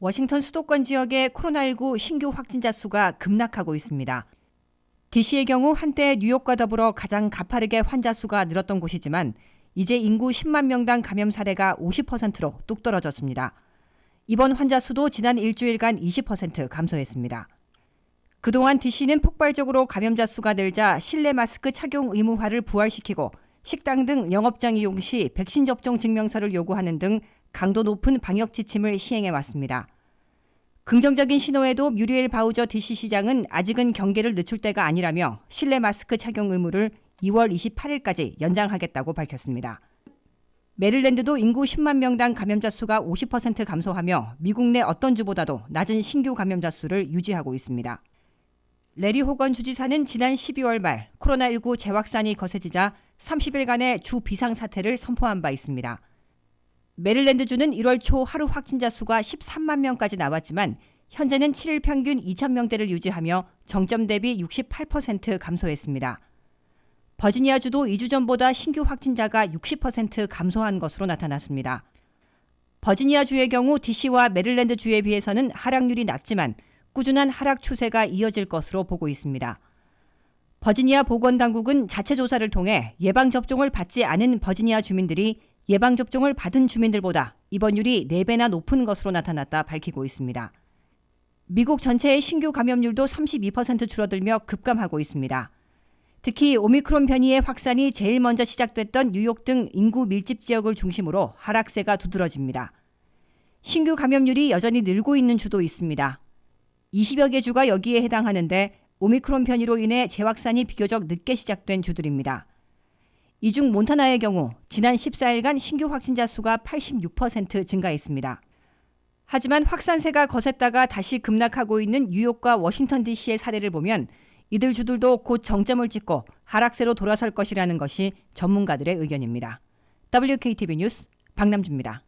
워싱턴 수도권 지역의 코로나19 신규 확진자 수가 급락하고 있습니다. DC의 경우 한때 뉴욕과 더불어 가장 가파르게 환자 수가 늘었던 곳이지만 이제 인구 10만 명당 감염 사례가 50%로 뚝 떨어졌습니다. 이번 환자 수도 지난 일주일간 20% 감소했습니다. 그동안 DC는 폭발적으로 감염자 수가 늘자 실내 마스크 착용 의무화를 부활시키고 식당 등 영업장 이용 시 백신 접종 증명서를 요구하는 등 강도 높은 방역 지침을 시행해 왔습니다. 긍정적인 신호에도 뮤리엘 바우저 DC 시장은 아직은 경계를 늦출 때가 아니라며 실내 마스크 착용 의무를 2월 28일까지 연장하겠다고 밝혔습니다. 메릴랜드도 인구 10만 명당 감염자 수가 50% 감소하며 미국 내 어떤 주보다도 낮은 신규 감염자 수를 유지하고 있습니다. 레리 호건 주지사는 지난 12월 말 코로나19 재확산이 거세지자 30일간의 주 비상 사태를 선포한 바 있습니다. 메릴랜드주는 1월 초 하루 확진자 수가 13만 명까지 나왔지만 현재는 7일 평균 2천 명대를 유지하며 정점 대비 68% 감소했습니다. 버지니아주도 2주 전보다 신규 확진자가 60% 감소한 것으로 나타났습니다. 버지니아주의 경우 DC와 메릴랜드주에 비해서는 하락률이 낮지만 꾸준한 하락 추세가 이어질 것으로 보고 있습니다. 버지니아 보건당국은 자체 조사를 통해 예방접종을 받지 않은 버지니아 주민들이 예방접종을 받은 주민들보다 입원율이 4배나 높은 것으로 나타났다 밝히고 있습니다. 미국 전체의 신규 감염률도 32% 줄어들며 급감하고 있습니다. 특히 오미크론 변이의 확산이 제일 먼저 시작됐던 뉴욕 등 인구 밀집 지역을 중심으로 하락세가 두드러집니다. 신규 감염률이 여전히 늘고 있는 주도 있습니다. 20여 개 주가 여기에 해당하는데 오미크론 변이로 인해 재확산이 비교적 늦게 시작된 주들입니다. 이 중 몬타나의 경우 지난 14일간 신규 확진자 수가 86% 증가했습니다. 하지만 확산세가 거셌다가 다시 급락하고 있는 뉴욕과 워싱턴 DC의 사례를 보면 이들 주들도 곧 정점을 찍고 하락세로 돌아설 것이라는 것이 전문가들의 의견입니다. WKTV 뉴스 박남주입니다.